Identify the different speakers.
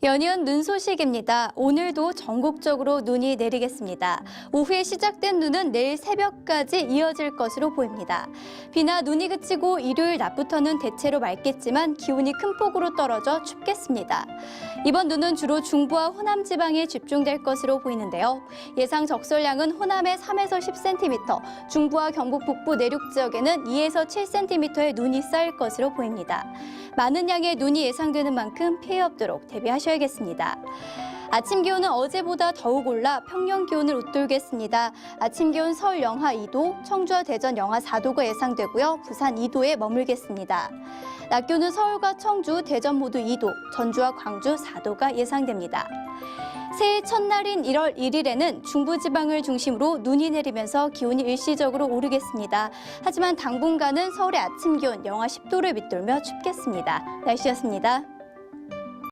Speaker 1: 연이은 눈 소식입니다. 오늘도 전국적으로 눈이 내리겠습니다. 오후에 시작된 눈은 내일 새벽까지 이어질 것으로 보입니다. 비나 눈이 그치고 일요일 낮부터는 대체로 맑겠지만 기온이 큰 폭으로 떨어져 춥겠습니다. 이번 눈은 주로 중부와 호남 지방에 집중될 것으로 보이는데요. 예상 적설량은 호남에 3에서 10cm, 중부와 경북 북부 내륙 지역에는 2에서 7cm의 눈이 쌓일 것으로 보입니다. 많은 양의 눈이 예상되는 만큼 피해 없도록 대비하셔야겠습니다. 아침 기온은 어제보다 더욱 올라 평년 기온을 웃돌겠습니다. 아침 기온 서울 영하 2도, 청주와 대전 영하 4도가 예상되고요. 부산 2도에 머물겠습니다. 낮 기온은 서울과 청주, 대전 모두 2도, 전주와 광주 4도가 예상됩니다. 새해 첫날인 1월 1일에는 중부지방을 중심으로 눈이 내리면서 기온이 일시적으로 오르겠습니다. 하지만 당분간은 서울의 아침 기온 영하 10도를 밑돌며 춥겠습니다. 날씨였습니다.